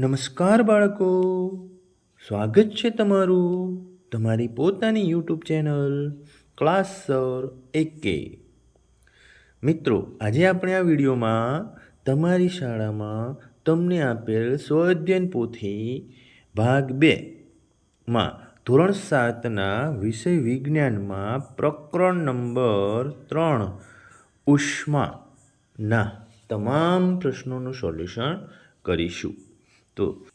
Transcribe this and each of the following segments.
નમસ્કાર બાળકો. સ્વાગત છે તમારું તમારી પોતાની યુટ્યુબ ચેનલ ક્લાસ સર એકે. મિત્રો, આજે આપણે આ વિડીયોમાં તમારી શાળામાં તમને આપેલ સ્વઅધ્યયન પોથી ભાગ બે માં ધોરણ સાતના વિષય વિજ્ઞાનમાં પ્રકરણ નંબર ત્રણ ઉષ્માના તમામ પ્રશ્નોનું સોલ્યુશન કરીશું. તો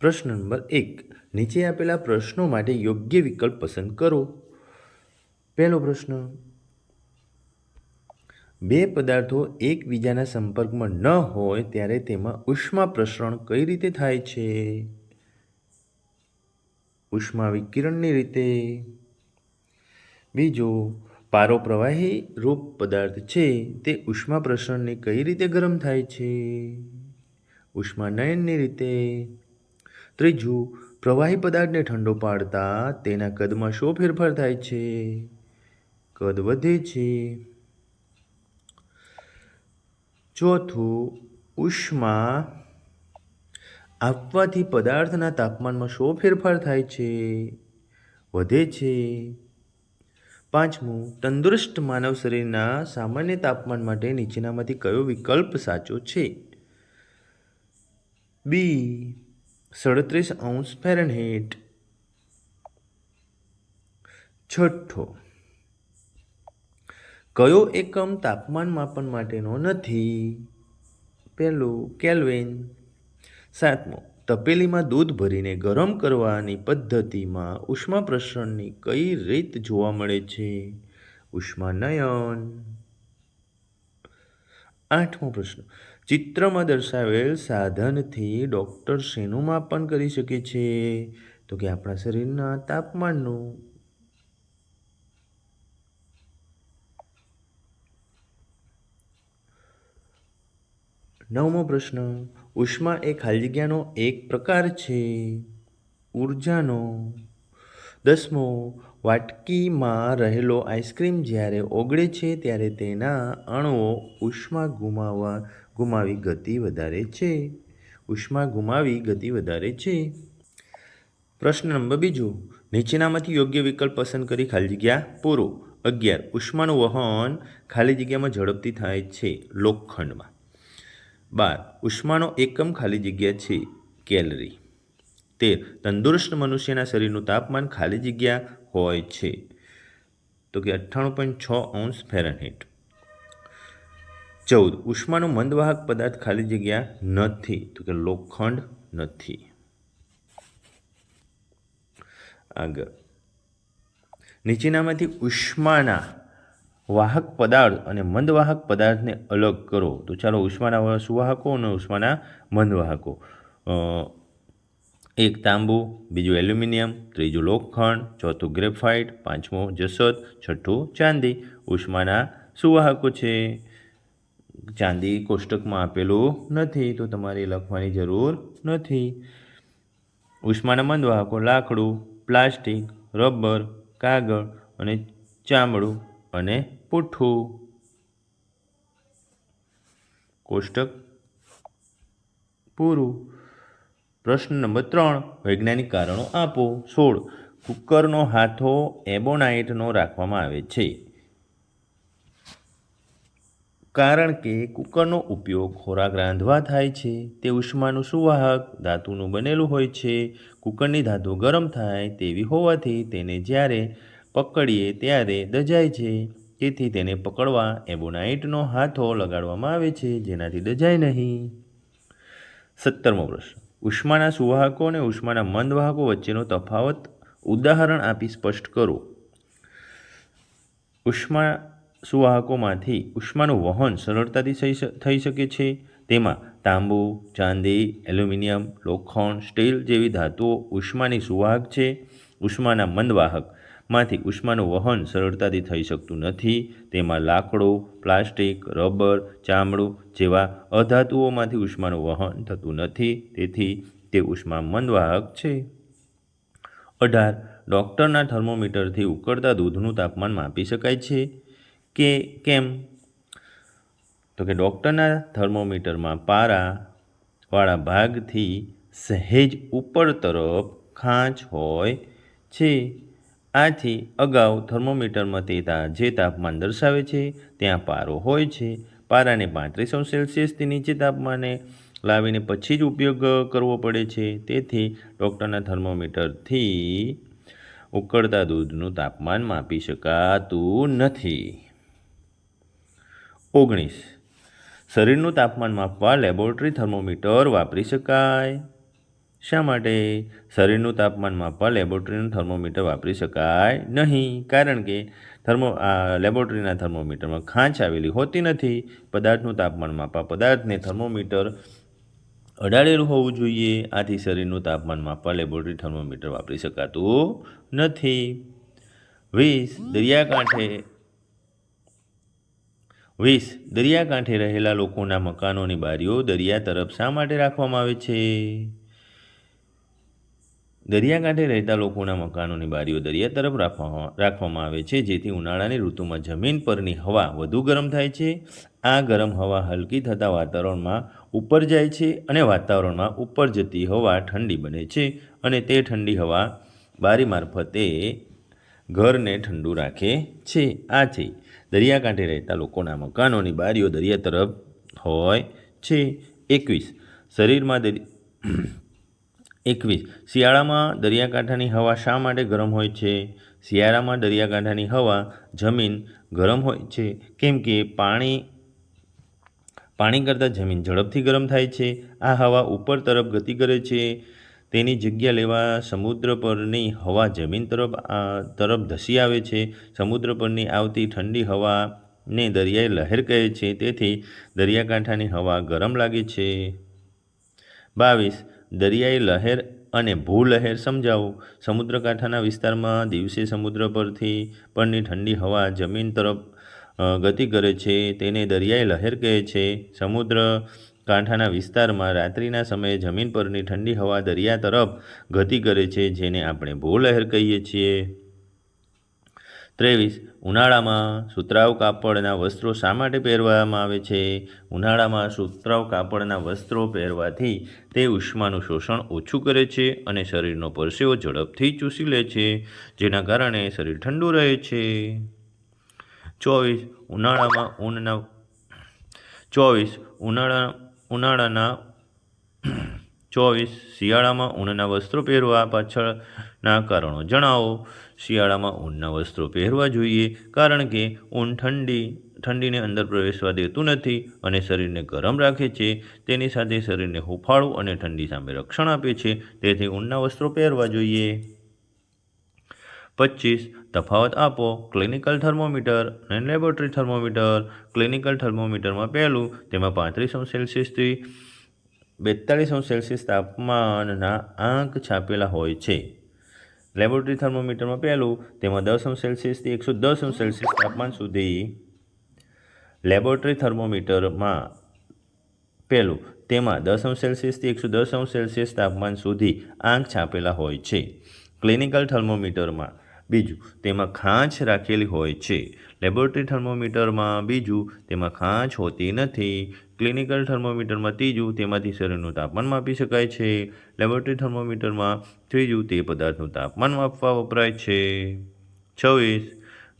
પ્રશ્ન નંબર એક, નીચે આપેલા પ્રશ્નો માટે યોગ્ય વિકલ્પ પસંદ કરો. પહેલો પ્રશ્ન, બે પદાર્થો એકબીજાના સંપર્કમાં ન હોય ત્યારે તેમાં ઉષ્મા પ્રસરણ કઈ રીતે થાય છે? ઉષ્મા વિકિરણની રીતે. બીજો, પારો પ્રવાહી રૂપ પદાર્થ છે, તે ઉષ્મા પ્રસરણને કઈ રીતે ગરમ થાય છે? ઉષ્માનયનની રીતે. ત્રીજું, પ્રવાહી પદાર્થને ઠંડો પાડતા તેના કદમાં શો ફેરફાર થાય છે? કદ વધે છે. ચોથું, ઉષ્મા આપવાથી પદાર્થના તાપમાનમાં શો ફેરફાર થાય છે? વધે છે. પાંચમું, તંદુરસ્ત માનવ શરીરના સામાન્ય તાપમાન માટે નીચેનામાંથી કયો વિકલ્પ સાચો છે? બી સડત્રીસ અંશ ફેરનહીટ છઠ્ઠો. કયો એકમ તાપમાન માપન માટેનો નથી? પહેલું, કેલ્વિન. સાતમો, તપેલીમાં દૂધ ભરીને ગરમ કરવાની પદ્ધતિમાં ઉષ્મા પ્રસરણની કઈ રીત જોવા મળે છે? ઉષ્માનયન. આઠમો પ્રશ્ન. ચિત્રમાં દર્શાવેલ સાધનથી ડૉક્ટર શેનું માપન કરી શકે છે? તો કે આપણા શરીરના તાપમાનનું. નવમો પ્રશ્ન. ઉષ્મા એ ખાલી જગ્યાનો એક પ્રકાર છે. ઉર્જાનો. દસમો. વાટકીમાં રહેલો આઈસ્ક્રીમ જ્યારે ઓગળે છે ત્યારે તેના અણુઓ ઉષ્મા ગુમાવવા, ગુમાવી ગતિ વધારે છે. ઉષ્મા ગુમાવી ગતિ વધારે છે. પ્રશ્ન નંબર બીજો. નીચેનામાંથી યોગ્ય વિકલ્પ પસંદ કરી ખાલી જગ્યા પૂરો. અગિયાર. ઉષ્માનું વહન ખાલી જગ્યામાં ઝડપથી થાય છે લોખંડમાં. બાર. ઉષ્માનો એકમ ખાલી જગ્યા છે કેલરી. તેર. તંદુરસ્ત મનુષ્યના શરીરનું તાપમાન ખાલી જગ્યા હોય છે. તો કે અઠ્ઠાણું પોઈન્ટ છ અંશ ફેરનહીટ. ચૌદ, ઉષ્માનો મંદવાહક પદાર્થ ખાલી જગ્યા નથી. તો કે લોખંડ નથી. આગળ. નીચેનામાંથી ઉષ્માના વાહક પદાર્થ અને મંદવાહક પદાર્થને અલગ કરો. તો ચાલો ઉષ્માના સુવાહકો અને ઉષ્માના મંદવાહકો. એક તાંબુ, બીજું એલ્યુમિનિયમ, ત્રીજું લોખંડ ચોથું ગ્રેફાઇટ, પાંચમું જસત છઠ્ઠું ચાંદી. ઉષ્માના સુવાહકો છે. ચાંદી કોષ્ટકમાં આપેલું નથી તો તમારે લખવાની જરૂર નથી. ઉષ્માના મંદવાહકો લાકડું, પ્લાસ્ટિક, રબર, કાગળ અને ચામડું અને પૂઠું કોષ્ટક પૂરું. પ્રશ્ન નંબર ત્રણ, વૈજ્ઞાનિક કારણો આપો. સોળ, કુકરનો હાથો એબોનાઇટનો રાખવામાં આવે છે. કારણ કે કુકરનો ઉપયોગ ખોરાક રાંધવા થાય છે, તે ઉષ્માનું સુવાહક ધાતુનું બનેલું હોય છે. કુકરની ધાતુ ગરમ થાય તેવી હોવાથી તેને જ્યારે પકડીએ ત્યારે દજાય છે. તેથી તેને પકડવા એબોનાઇટનો હાથો લગાડવામાં આવે છે, જેનાથી દજાય નહીં. સત્તરમો પ્રશ્ન. ઉષ્માના સુવાહકો અને ઉષ્માના મંદવાહકો વચ્ચેનો તફાવત ઉદાહરણ આપી સ્પષ્ટ કરો. ઉષ્મા સુવાહકોમાંથી ઉષ્માનું વહન સરળતાથી થઈ શકે છે. તેમાં તાંબુ, ચાંદી, એલ્યુમિનિયમ, લોખંડ, સ્ટીલ જેવી ધાતુઓ ઉષ્માની સુવાહક છે. ઉષ્માના મંદવાહકમાંથી ઉષ્માનું વહન સરળતાથી થઈ શકતું નથી. તેમાં લાકડું, પ્લાસ્ટિક, રબર, ચામડું જેવા અધાતુઓમાંથી ઉષ્માનું વહન થતું નથી. તેથી તે ઉષ્મા મંદવાહક છે. અઢાર. ડૉક્ટરના થર્મોમીટરથી ઉકળતા દૂધનું તાપમાન માપી શકાય છે કે કેમ? તો કે ડૉક્ટરના થર્મોમીટરમાં પારાવાળા ભાગથી સહેજ ઉપર તરફ ખાંચ હોય છે. આથી અગાઉ થર્મોમીટરમાં તે જે તાપમાન દર્શાવે છે, ત્યાં પારો હોય છે. પારાને પાંત્રીસો સેલ્સિયસથી નીચે તાપમાને લાવીને પછી જ ઉપયોગ કરવો પડે છે. તેથી ડૉક્ટરના થર્મોમીટરથી ઉકળતા દૂધનું તાપમાન માપી શકાતું નથી. ઓગણીસ. શરીરનું તાપમાન માપવા લેબોરેટરી થર્મોમીટર વાપરી શકાય. શા માટે? શરીરનું તાપમાન માપવા લેબોરેટરીનું થર્મોમીટર વાપરી શકાય નહીં. કારણ કે થર્મો લેબોરેટરીના થર્મોમીટરમાં ખાંચ આવેલી હોતી નથી. પદાર્થનું તાપમાન માપવા પદાર્થને થર્મોમીટર અડાડેલું હોવું જોઈએ. આથી શરીરનું તાપમાન માપવા લેબોરેટરી થર્મોમીટર વાપરી શકાતું નથી. વીસ દરિયાકાંઠે વીસ દરિયાકાંઠે રહેલા લોકોના મકાનોની બારીઓ દરિયા તરફ શા માટે રાખવામાં આવે છે? દરિયાકાંઠે રહેતા લોકોના મકાનોની બારીઓ દરિયા તરફ રાખવામાં રાખવામાં આવે છે. જેથી ઉનાળાની ઋતુમાં જમીન પરની હવા વધુ ગરમ થાય છે. આ ગરમ હવા હલકી થતાં વાતાવરણમાં ઉપર જાય છે અને વાતાવરણમાં ઉપર જતી હવા ઠંડી બને છે અને તે ઠંડી હવા બારી મારફતે ઘરને ઠંડુ રાખે છે. આથી દરિયાકાંઠે રહેતા લોકોના મકાનોની બારીઓ દરિયા તરફ હોય છે. એકવીસ. શરીરમાં દરિ એકવીસ. શિયાળામાં દરિયાકાંઠાની હવા શા માટે ગરમ હોય છે? શિયાળામાં દરિયાકાંઠાની હવા જમીન ગરમ હોય છે? કેમ કે પાણી પાણી કરતાં જમીન ઝડપથી ગરમ થાય છે. આ હવા ઉપર તરફ ગતિ કરે છે. તેની જગ્યા લેવા સમુદ્ર પરની હવા જમીન તરફ તરફ ધસી આવે છે. સમુદ્ર પરની આવતી ઠંડી હવાને દરિયાઈ લહેર કહે છે. તેથી દરિયાકાંઠાની હવા ગરમ લાગે છે. બાવીસ. દરિયાઈ લહેર અને ભૂલહેર સમજાવો. સમુદ્રકાંઠાના વિસ્તારમાં દિવસે સમુદ્ર પરથી પરની ઠંડી હવા જમીન તરફ ગતિ કરે છે. તેને દરિયાઈ લહેર કહે છે. સમુદ્ર કાંઠાના વિસ્તારમાં રાત્રિના સમયે જમીન પરની ઠંડી હવા દરિયા તરફ ગતિ કરે છે, જેને આપણે ભૂલહેર કહીએ છીએ. ત્રેવીસ. ઉનાળામાં સુતરાઉ કાપડના વસ્ત્રો શા માટે પહેરવામાં આવે છે? ઉનાળામાં સુતરાઉ કાપડના વસ્ત્રો પહેરવાથી તે ઉષ્માનું શોષણ ઓછું કરે છે અને શરીરનો પરસેવો ઝડપથી ચૂસી લે છે, જેના કારણે શરીર ઠંડુ રહે છે. ચોવીસ. ઉનાળામાં ઊનના, ચોવીસ. ઉનાળા, ઉનાળાના ચોવીસ, શિયાળામાં ઊનના વસ્ત્રો પહેરવા પાછળના કારણો જણાવો. શિયાળામાં ઊનના વસ્ત્રો પહેરવા જોઈએ, કારણ કે ઊન ઠંડી, ઠંડીને અંદર પ્રવેશવા દેતું નથી અને શરીરને ગરમ રાખે છે. તેની સાથે શરીરને હુંફાળું અને ઠંડી સામે રક્ષણ આપે છે. તેથી ઊનના વસ્ત્રો પહેરવા જોઈએ. પચીસ, તફાવત આપો. ક્લિનિકલ થર્મોમીટર અને લેબોરેટરી થર્મોમીટર. ક્લિનિકલ થર્મોમીટરમાં પહેલું તેમાં પાંત્રીસ અંશ સેલ્સિયસથી બેતાળીસ સેલ્સિયસ તાપમાનના આંક છાપેલા હોય છે. લેબોરેટરી થર્મોમીટરમાં પહેલું, તેમાં દસ અંશ સેલ્સિયસથી એકસો દસ અંશ સેલ્સિયસ તાપમાન સુધી લેબોરેટરી થર્મોમીટરમાં પહેલું, તેમાં દસ અંશ સેલ્સિયસથી એકસો દસ અંશ સેલ્સિયસ તાપમાન સુધી આંક છાપેલા હોય છે. ક્લિનિકલ થર્મોમીટરમાં બીજું, તેમાં ખાંચ રાખેલી હોય છે. લેબોરેટરી થર્મોમીટરમાં બીજું, તેમાં ખાંચ હોતી નથી. ક્લિનિકલ થર્મોમીટરમાં ત્રીજું, તેમાંથી શરીરનું તાપમાન માપી શકાય છે. લેબોરેટરી થર્મોમીટરમાં ત્રીજું, તે પદાર્થનું તાપમાન માપવા વપરાય છે. છવ્વીસ,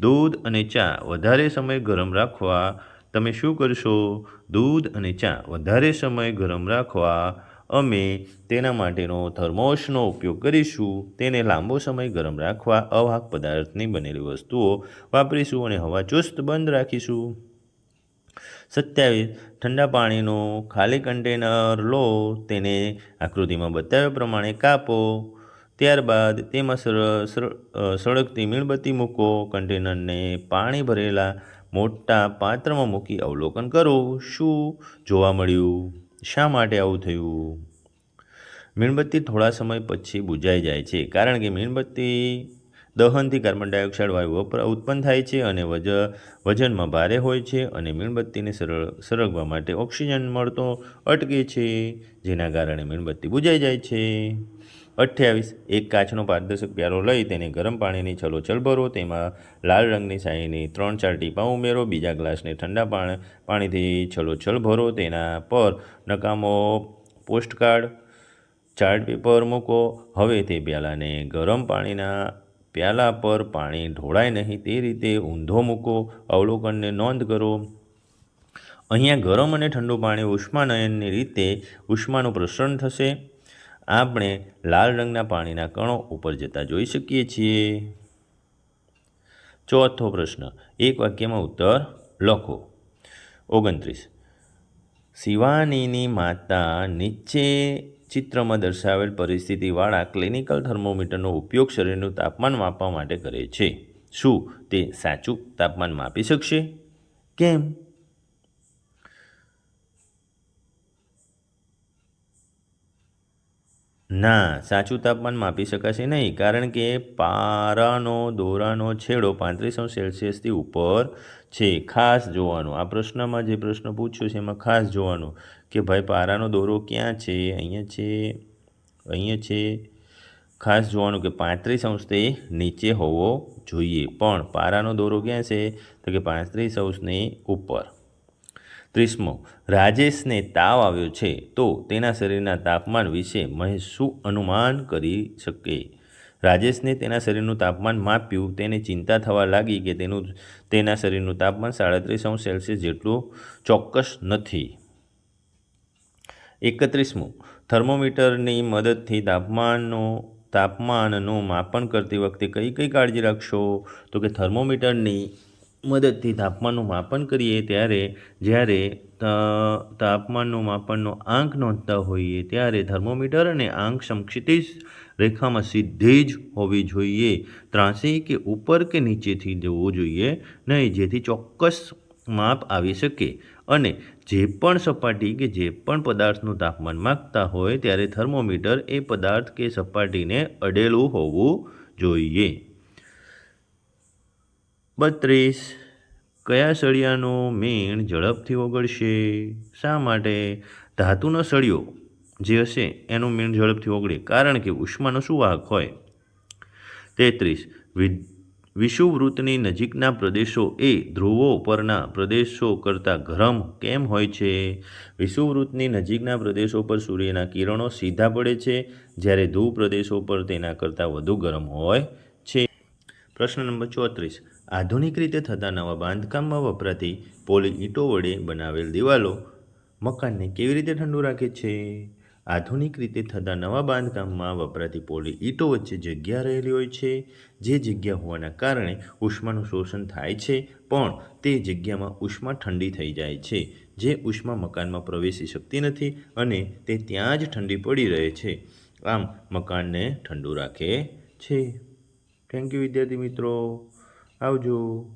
દૂધ અને ચા વધારે સમય ગરમ રાખવા. તમે શું કરશો? દૂધ અને ચા વધારે સમય ગરમ રાખવા. અમે તેના માટેનો થર્મોસનો ઉપયોગ કરીશું. તેને લાંબો સમય ગરમ રાખવા અવાહક પદાર્થની બનેલી વસ્તુઓ વાપરીશું અને હવા ચુસ્ત બંધ રાખીશું. સત્યાવીસ, ઠંડા પાણીનો ખાલી કન્ટેનર લો, તેને આકૃતિમાં બતાવ્યા પ્રમાણે કાપો. ત્યારબાદ તેમાં સળગતી મીણબત્તી મૂકો, કન્ટેનરને પાણી ભરેલા મોટા પાત્રમાં મૂકી અવલોકન કરો. શું જોવા મળ્યું? શા માટે આવું થયું? મીણબત્તી થોડા સમય પછી બુજાઈ જાય છે, કારણ કે મીણબત્તી દહનથી કાર્બન ડાયોક્સાઇડ વાયુ ઉત્પન્ન થાય છે અને વજ, વજનમાં ભારે હોય છે અને મીણબત્તીને સરળ, સરગવા માટે ઓક્સિજન મળતો અટકે છે, જેના કારણે મીણબત્તી બુજાઈ જાય છે. અઠ્યાવીસ, એક કાચનો પારદર્શક પ્યારો લઈ તેને ગરમ પાણીની છલોછલ ભરો, તેમાં લાલ રંગની સાઈની ત્રણ ચાર ટીપા ઉમેરો, બીજા ગ્લાસને ઠંડા પાણી, પાણીથી છલોછલ ભરો, તેના પર નકામો પોસ્ટકાર્ડ, ચાર્ટ પેપર મૂકો. હવે તે પ્યાલાને ગરમ પાણીના પ્યાલા પર પાણી ઢોળાય નહીં, તે રીતે ઊંધો મૂકો, અવલોકનને નોંધ કરો. અહીંયા ગરમ અને ઠંડુ પાણી ઉષ્માનયનની રીતે ઉષ્માનું પ્રસરણ થશે. આપણે લાલ રંગના પાણીના કણો ઉપર જતા જોઈ શકીએ છીએ. ચોથો પ્રશ્ન, એક વાક્યમાં ઉત્તર લખો. ઓગણત્રીસ, શિવાનીની માતા નીચે ચિત્રમાં દર્શાવેલ પરિસ્થિતિવાળા ક્લિનિકલ થર્મોમીટરનો ઉપયોગ શરીરનું તાપમાન માપવા માટે કરે છે. શું તે સાચું તાપમાન માપી શકશે? કેમ? ના, સાચું તાપમાન માપી શકાશે નહીં, કારણ કે પારાનો દોરાનો છેડો પાંત્રીસ અંશ સેલ્સિયસથી ઉપર છે. ખાસ જોવાનું, આ પ્રશ્નમાં જે પ્રશ્ન પૂછ્યો છે એમાં ખાસ જોવાનું કે ભાઈ પારાનો દોરો ક્યાં છે, અહીંયા છે અહીંયા છે. ખાસ જોવાનું કે પાંત્રીસ અંશથી નીચે હોવો જોઈએ, પણ પારાનો દોરો ક્યાં છે, તો કે પાંત્રીસ અંશની ઉપર. ત્રીસમો, રાજેશને તાવ આવ્યો છે, તો તેના શરીરના તાપમાન વિશે મહેશ શું અનુમાન કરી શકે? રાજેશને તેના શરીરનું તાપમાન માપ્યું, તેને ચિંતા થવા લાગી કે તેનું, તેના શરીરનું તાપમાન સાડત્રીસ અંશ સેલ્સિયસ જેટલું ચોક્કસ નથી. એકત્રીસમું, થર્મોમીટરની મદદથી તાપમાનનો, તાપમાનનું માપન કરતી વખતે કઈ કઈ કાળજી રાખશો? તો કે, થર્મોમીટરની મદદથી તાપમાનનું માપન કરીએ ત્યારે જ્યારે તાપમાનનું માપનનો આંક નોંધતા હોઈએ ત્યારે થર્મોમીટર અને આંક સમક્ષિતિજ રેખામાં સીધી જ હોવી જોઈએ. ત્રાસી કે ઉપર કે નીચેથી જવું જોઈએ નહીં, જેથી ચોક્કસ માપ આવી શકે. અને જે પણ સપાટી કે જે પણ પદાર્થનું તાપમાન માગતા હોય ત્યારે થર્મોમીટર એ પદાર્થ કે સપાટીને અડેલું હોવું જોઈએ. બત્રીસ. કયા સળિયાનો મીણ ઝડપથી ઓગળશે? શા માટે? ધાતુનો સળિયો જે હશે એનું મીણ ઝડપથી ઓગળે, કારણ કે ઉષ્માનો સુવાહક હોય. તેત્રીસ. વિષુવવૃત્તની નજીકના પ્રદેશો એ ધ્રુવો પરના પ્રદેશો કરતાં ગરમ કેમ હોય છે? વિષુવવૃત્તની નજીકના પ્રદેશો પર સૂર્યના કિરણો સીધા પડે છે, જ્યારે ધ્રુવ પ્રદેશો પર તેના કરતાં વધુ ગરમ હોય છે. પ્રશ્ન નંબર ચોત્રીસ. આધુનિક રીતે થતા નવા બાંધકામમાં વપરાતી પોલી ઈંટો વડે બનાવેલ દિવાલો મકાનને કેવી રીતે ઠંડુ રાખે છે? આધુનિક રીતે થતા નવા બાંધકામમાં વપરાતી પોલી ઈંટો વચ્ચે જગ્યા રહેલી હોય છે. જે જગ્યા હોવાના કારણે ઉષ્માનું શોષણ થાય છે, પણ તે જગ્યામાં ઉષ્મા ઠંડી થઈ જાય છે. જે ઉષ્મા મકાનમાં પ્રવેશી શકતી નથી અને તે ત્યાં જ ઠંડી પડી રહે છે. આમ મકાનને ઠંડુ રાખે છે. થેન્ક યુ વિદ્યાર્થી મિત્રો. આવજો.